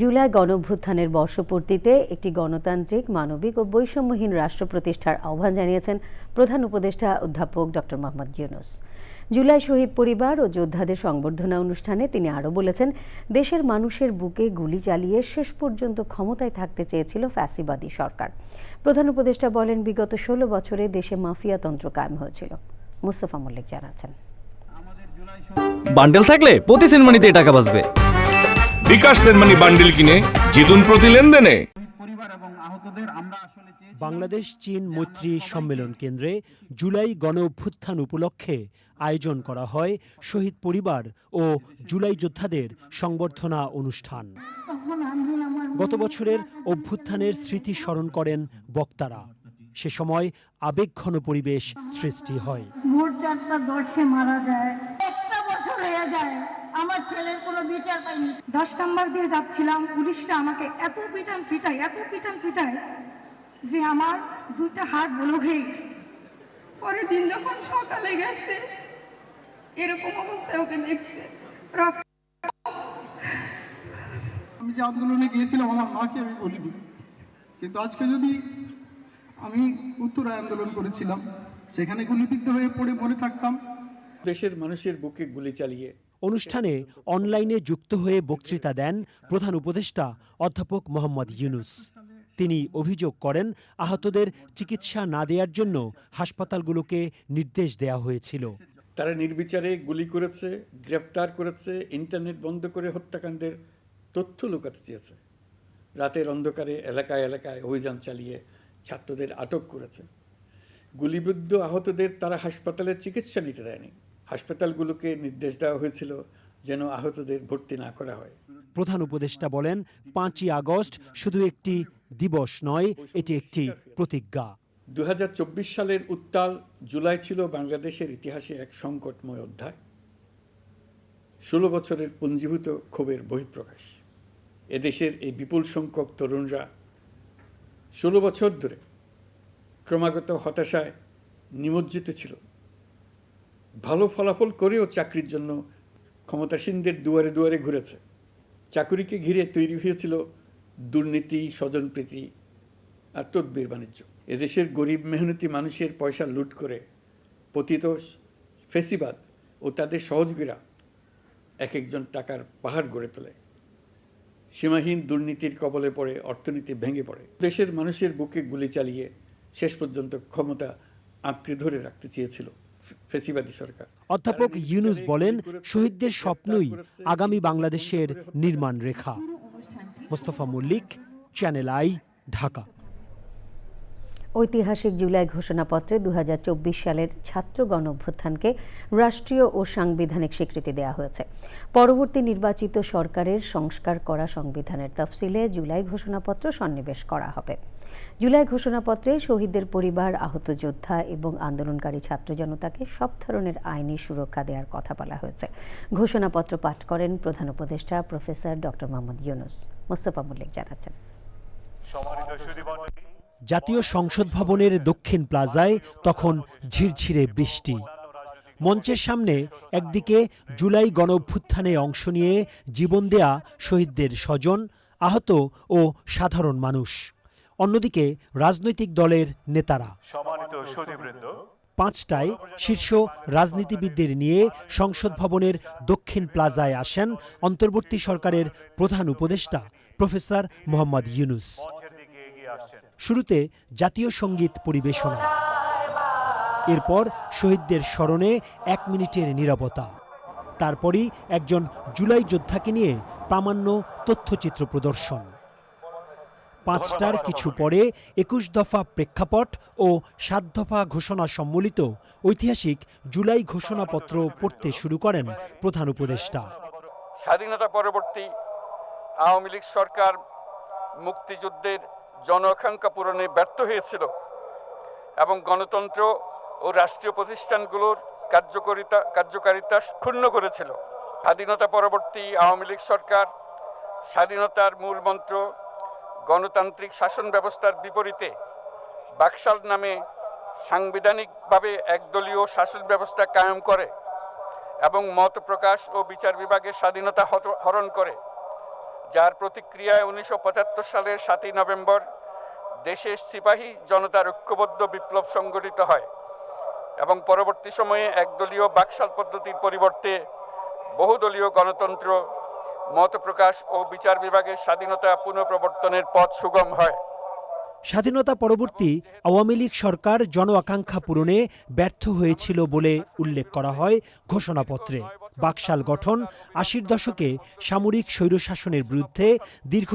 জুলাই গণঅভ্যুত্থানের বর্ষপূর্তিতে একটি গণতান্ত্রিক, মানবিক ও বৈষম্যহীন রাষ্ট্র প্রতিষ্ঠার আহ্বান জানিয়েছেন প্রধান উপদেষ্টা অধ্যাপক ডক্টর মোহাম্মদ ইউনুস। জুলাই শহীদ পরিবার ও যোদ্ধাদের সংবর্ধনা অনুষ্ঠানে তিনি আরও বলেছেন, দেশের মানুষের বুকে গুলি চালিয়ে শেষ পর্যন্ত ক্ষমতায় থাকতে চেয়েছিল ফ্যাসিবাদী সরকার। প্রধান উপদেষ্টা বলেন, বিগত ষোলো বছরে দেশে মাফিয়াতন্ত্র কায়েম হয়েছিল। মুস্তফা মল্লিক জানাচ্ছেন। বান্ডেল থাকলে প্রতি সেনমানিতে টাকা বাঁচবে। বিকাশ সেনমানি বান্ডিল কিনে জিতুন প্রতি লেনদেনে। পরিবার এবং আহতদের আমরা আসলে চেয়েছি বাংলাদেশ চীন মৈত্রী সম্মেলন কেন্দ্রে জুলাই গণ অভ্যুত্থান উপলক্ষে আয়োজন করা হয় শহীদ পরিবার ও জুলাই যোদ্ধাদের সংবর্ধনা অনুষ্ঠান। গত বছরের অভ্যুত্থানের স্মৃতি স্মরণ করেন বক্তারা। সে সময় আবেগঘন পরিবেশ সৃষ্টি হয়। ভোর চারটা দশে মারা যায় একটা বছর হয়ে যায়। আমার ছেলের কোনো বিচার পাইনি। দশ নাম্বার দিয়ে যাচ্ছিলাম পুলিশরা আমাকে এত পিটান পিটায় এত পিটান পিটায় যে আমার দুইটা হাত বড় হয়ে গেছে। পরের দিন যখন সকালে গেছে এরকম অবস্থায় ওকে দেখছে। আমি যে আন্দোলনে গিয়েছিলাম আমার মাকে আমি বলিনি। কিন্তু আজকে যদি আমি উত্তরায় আন্দোলন করেছিলাম সেখানে গুলিবিদ্ধ হয়ে পড়ে মরে থাকতাম। দেশের মানুষের বুকে গুলি চালিয়ে অনুষ্ঠানে অনলাইনে যুক্ত হয়ে বক্তৃতা দেন প্রধান উপদেষ্টা অধ্যাপক মোহাম্মদ ইউনুস। তিনি অভিযোগ করেন, আহতদের চিকিৎসা না দেওয়ার জন্য হাসপাতালগুলোকে নির্দেশ দেওয়া হয়েছিল। তারা নির্বিচারে গুলি করেছে, গ্রেপ্তার করেছে, ইন্টারনেট বন্ধ করে হত্যাকাণ্ডের তথ্য লুকাতে চেয়েছে। রাতের অন্ধকারে এলাকায় এলাকায় অভিযান চালিয়ে ছাত্রদের আটক করেছে। গুলিবিদ্ধ আহতদের তারা হাসপাতালে চিকিৎসা নিতে দেয়নি। হাসপাতালগুলোকে নির্দেশ দেওয়া হয়েছিল যেন আহতদের ভর্তি না করা হয়। প্রধান উপদেষ্টা বলেন পাঁচই আগস্ট শুধু একটি দিবস নয় এটি একটি প্রতিজ্ঞা। দু সালের উত্তাল জুলাই ছিল বাংলাদেশের ইতিহাসে এক সংকটময় অধ্যায়। ষোলো বছরের পুঞ্জীভূত ক্ষোভের বহিঃপ্রকাশ। এদেশের এই বিপুল সংখ্যক তরুণরা ষোলো বছর ধরে ক্রমাগত হতাশায় নিমজ্জিত ছিল। ভালো ফলাফল করেও চাকরির জন্য ক্ষমতাসীনদের দুয়ারে দুয়ারে ঘুরেছে। চাকুরিকে ঘিরে তৈরি হয়েছিল দুর্নীতি, স্বজনপ্রীতি আর তদ্বির বাণিজ্য। এদেশের গরিব মেহনতি মানুষের পয়সা লুট করে পতিত ফেসিবাদ ও তাদের সহযোগীরা এক একজন টাকার পাহাড় গড়ে তোলে। সীমাহীন দুর্নীতির কবলে পড়ে, অর্থনীতি ভেঙে পড়ে। দেশের মানুষের বুকে গুলি চালিয়ে শেষ পর্যন্ত ক্ষমতা আঁকড়ে ধরে রাখতে চেয়েছিল। ফেসিবাদী সরকার। অধ্যাপক ইউনুস বলেন শহীদদের স্বপ্নই আগামী বাংলাদেশের নির্মাণ রেখা। মোস্তফা মল্লিক চ্যানেল আই ঢাকা ঐতিহাসিক জুলাই ঘোষণাপত্রে দু হাজার চব্বিশ সালের ছাত্র গণ অভ্যুত্থানকে রাষ্ট্রীয় ও সাংবিধানিক স্বীকৃতি দেওয়া হয়েছে। পরবর্তী নির্বাচিত সরকারের সংস্কার করা সংবিধানের তফসিলে জুলাই ঘোষণাপত্র সন্নিবেশ করা হবে। জুলাই ঘোষণাপত্রে শহীদদের পরিবার, আহত যোদ্ধা এবং আন্দোলনকারী ছাত্র জনতাকে সব ধরনের আইনি সুরক্ষা দেওয়ার কথা বলা হয়েছে। ঘোষণাপত্র পাঠ করেন প্রধান উপদেষ্টা প্রফেসর ডক্টর মোহাম্মদ ইউনুস। মোস্তফা মল্লিক জানাচ্ছেন। জাতীয় সংসদ ভবনের দক্ষিণ প্লাজায় তখন ঝিরঝিরে বৃষ্টি। মঞ্চের সামনে একদিকে জুলাই গণভ্যুত্থানে অংশ নিয়ে জীবন দেয়া শহীদদের স্বজন আহত ও সাধারণ মানুষ। অন্যদিকে রাজনৈতিক দলের নেতারা। পাঁচটায় শীর্ষ রাজনীতিবিদদের নিয়ে সংসদ ভবনের দক্ষিণ প্লাজায় আসেন অন্তর্বর্তী সরকারের প্রধান উপদেষ্টা প্রফেসর মোহাম্মদ ইউনুস। শুরুতে জাতীয় সংগীত পরিবেশনা। এরপর শহীদদের স্মরণে এক মিনিটের নীরবতা। তারপরই একজন জুলাই যোদ্ধাকে নিয়ে প্রামাণ্য তথ্যচিত্র প্রদর্শন। পাঁচটার কিছু পরে একুশ দফা প্রেক্ষাপট ও সাত দফা ঘোষণা সম্বলিত ঐতিহাসিক জুলাই ঘোষণাপত্র পড়তে শুরু করেন প্রধান উপদেষ্টা। স্বাধীনতা পরবর্তী আওয়ামী লীগ সরকার মুক্তিযুদ্ধের জনআকাঙ্ক্ষা পূরণে ব্যর্থ হয়েছিল এবং গণতন্ত্র ও রাষ্ট্রীয় প্রতিষ্ঠানগুলোর কার্যকারিতা কার্যকারিতা ক্ষুণ্ণ করেছিল। স্বাধীনতা পরবর্তী আওয়ামী লীগ সরকার স্বাধীনতার মূল মন্ত্র গণতান্ত্রিক শাসন ব্যবস্থার বিপরীতে বাকশাল নামে সাংবিধানিকভাবে একদলীয় শাসন ব্যবস্থা কায়েম করে এবং মত প্রকাশ ও বিচার বিভাগের স্বাধীনতা হরণ করে। যার প্রতিক্রিয়ায় উনিশশো পঁচাত্তর সালের সাতই নভেম্বর দেশের সিপাহী জনতার ঐক্যবদ্ধ বিপ্লব সংগঠিত হয় এবং পরবর্তী সময়ে একদলীয় বাকশাল পদ্ধতির পরিবর্তে বহুদলীয় গণতন্ত্র, মত প্রকাশ ও বিচার বিভাগের স্বাধীনতা পুনঃপ্রবর্তনের পথ সুগম হয়। স্বাধীনতা পরবর্তী আওয়ামী লীগ সরকার জন আকাঙ্ক্ষা পূরণে ব্যর্থ হয়েছিল বলে উল্লেখ করা হয় ঘোষণাপত্রে। বাকশাল গঠন আশির দশকে সামরিক স্বৈরশাসনের বিরুদ্ধে দীর্ঘ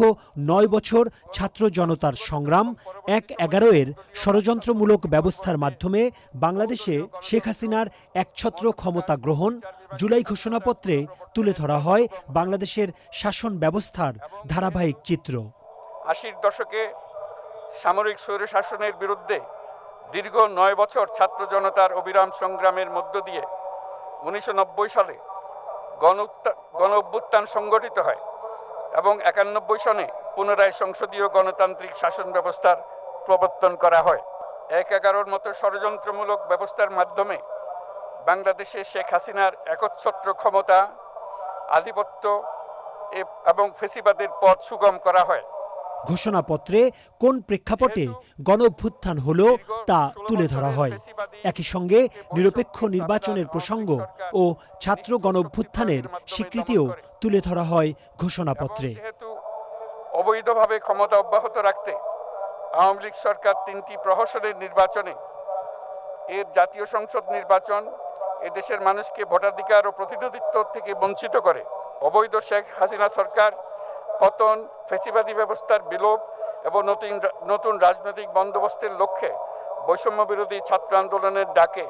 নয় বছর ছাত্র জনতার সংগ্রাম, এক এগারো এর ষড়যন্ত্রমূলক ব্যবস্থার মাধ্যমে বাংলাদেশে শেখ হাসিনার একছত্র ক্ষমতা গ্রহণ, জুলাই ঘোষণাপত্রে তুলে ধরা হয় বাংলাদেশের শাসন ব্যবস্থার ধারাবাহিক চিত্র। আশির দশকে সামরিক স্বৈরশাসনের বিরুদ্ধে দীর্ঘ নয় বছর ছাত্র জনতার অবিরাম সংগ্রামের মধ্য দিয়ে উনিশশো নব্বই সালে গণ গণ অভ্যুত্থান সংগঠিত হয় এবং একানব্বই সনে পুনরায় সংসদীয় গণতান্ত্রিক শাসন ব্যবস্থার প্রবর্তন করা হয়। এক এগারোর মতো ষড়যন্ত্রমূলক ব্যবস্থার মাধ্যমে বাংলাদেশে শেখ হাসিনার একচ্ছত্র ক্ষমতা আধিপত্য এবং ফেসিবাদের পথ সুগম করা হয়। ঘোষণাপত্রে কোন প্রেক্ষাপটে গণ অভ্যুত্থান হলো তা তুলে ধরা হয়। একই সঙ্গে নিরপেক্ষ নির্বাচনের প্রসঙ্গ ও ছাত্র গণ অভ্যুত্থানের স্বীকৃতিও তুলে ধরা হয় ঘোষণাপত্রে। অবৈধভাবে ক্ষমতা অব্যাহত রাখতে আওয়ামী লীগ সরকার তিনটি প্রহসনের নির্বাচনে এর জাতীয় সংসদ নির্বাচন এদেশের মানুষকে ভোটাধিকার ও প্রতিনিধিত্ব থেকে বঞ্চিত করে। অবৈধ শেখ হাসিনা সরকার পতন, ফেসিবাদী ব্যবস্থার বিলোপ এবং নতুন নতুন রাজনৈতিক বন্দোবস্তের লক্ষ্যে বৈষম্য বিরোধী ছাত্র আন্দোলনের ডাকে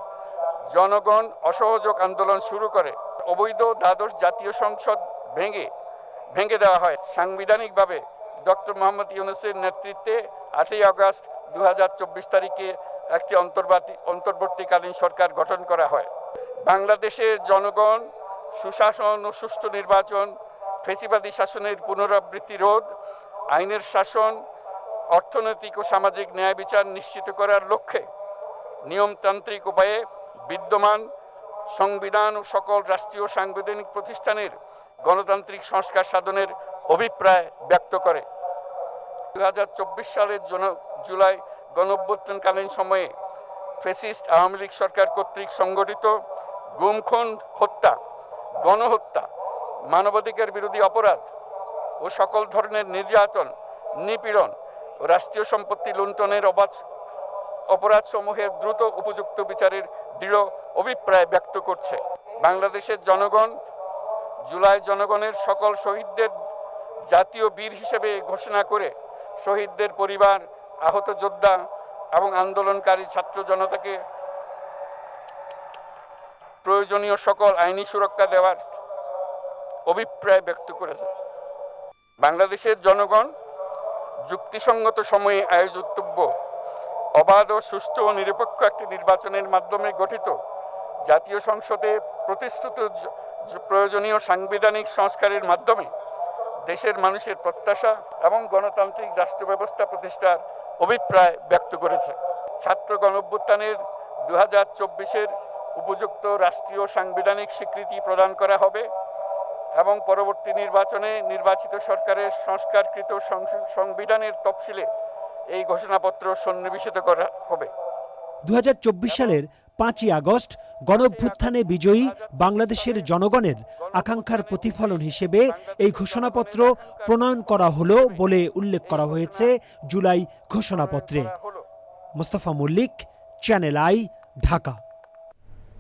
জনগণ অসহযোগ আন্দোলন শুরু করে। অবৈধ দ্বাদশ জাতীয় সংসদ ভেঙে ভেঙে দেওয়া হয়। সাংবিধানিকভাবে ডক্টর মোহাম্মদ ইউনুসের নেতৃত্বে আটই আগস্ট দু হাজার চব্বিশ তারিখে একটি অন্তর্বার্তী অন্তর্বর্তীকালীন সরকার গঠন করা হয়। বাংলাদেশের জনগণ সুশাসন ও সুষ্ঠু নির্বাচন, ফেসিবাদী শাসনের পুনরাবৃত্তি রোধ, আইনের শাসন অর্থনৈতিক ও সামাজিক ন্যায় বিচার নিশ্চিত করার লক্ষ্যে নিয়মতান্ত্রিক উপায়ে বিদ্যমান সংবিধান ও সকল রাষ্ট্রীয় সাংবিধানিক প্রতিষ্ঠানের গণতান্ত্রিক সংস্কার সাধনের অভিপ্রায় ব্যক্ত করে। দু হাজার চব্বিশ সালের জুলাই গণঅভ্যুত্থানকালীন সময়ে ফেসিস্ট আওয়ামী লীগ সরকার কর্তৃক সংগঠিত গুমখুন হত্যা, গণহত্যা, মানবাধিকার বিরোধী অপরাধ ও সকল ধরনের নির্যাতন, নিপীড়ন রাষ্ট্রীয় সম্পত্তি লুণ্ঠনের অবাধ অপরাধসমূহের দ্রুত উপযুক্ত বিচারের দৃঢ় অভিপ্রায় ব্যক্ত করছে। বাংলাদেশের জনগণ, জুলাই জনগণের সকল শহীদদের জাতীয় বীর হিসেবে ঘোষণা করে শহীদদের পরিবার, আহত যোদ্ধা এবং আন্দোলনকারী ছাত্র জনতাকে প্রয়োজনীয় সকল আইনি সুরক্ষা দেওয়ার অভিপ্রায় ব্যক্ত করেছে। বাংলাদেশের জনগণ যুক্তিসঙ্গত সময়ে আয়োজিতব্য। অবাধ ও সুষ্ঠু ও নিরপেক্ষ একটি নির্বাচনের মাধ্যমে গঠিত জাতীয় সংসদে জ- প্রয়োজনীয় সাংবিধানিক সংস্কারের মাধ্যমে দেশের মানুষের প্রত্যাশা এবং গণতান্ত্রিক রাষ্ট্র ব্যবস্থা প্রতিষ্ঠার অভিপ্রায় ব্যক্ত করেছে। ছাত্র গণঅভ্যুত্থানের দু হাজার চব্বিশের উপযুক্ত রাষ্ট্রীয় সাংবিধানিক স্বীকৃতি প্রদান করা হবে। এবং পরবর্তী নির্বাচনে নির্বাচিত সরকারের সংস্কারকৃত সংবিধানের তফসিলে এই ঘোষণাপত্র সন্নিবেশিত করা হবে। দু হাজার চব্বিশ সালের পাঁচই আগস্ট গণঅভ্যুত্থানে বিজয়ী বাংলাদেশের জনগণের আকাঙ্ক্ষার প্রতিফলন হিসেবে এই ঘোষণাপত্র প্রণয়ন করা হলো বলে উল্লেখ করা হয়েছে July ঘোষণাপত্রে। Mostafa Mallik channel I Dhaka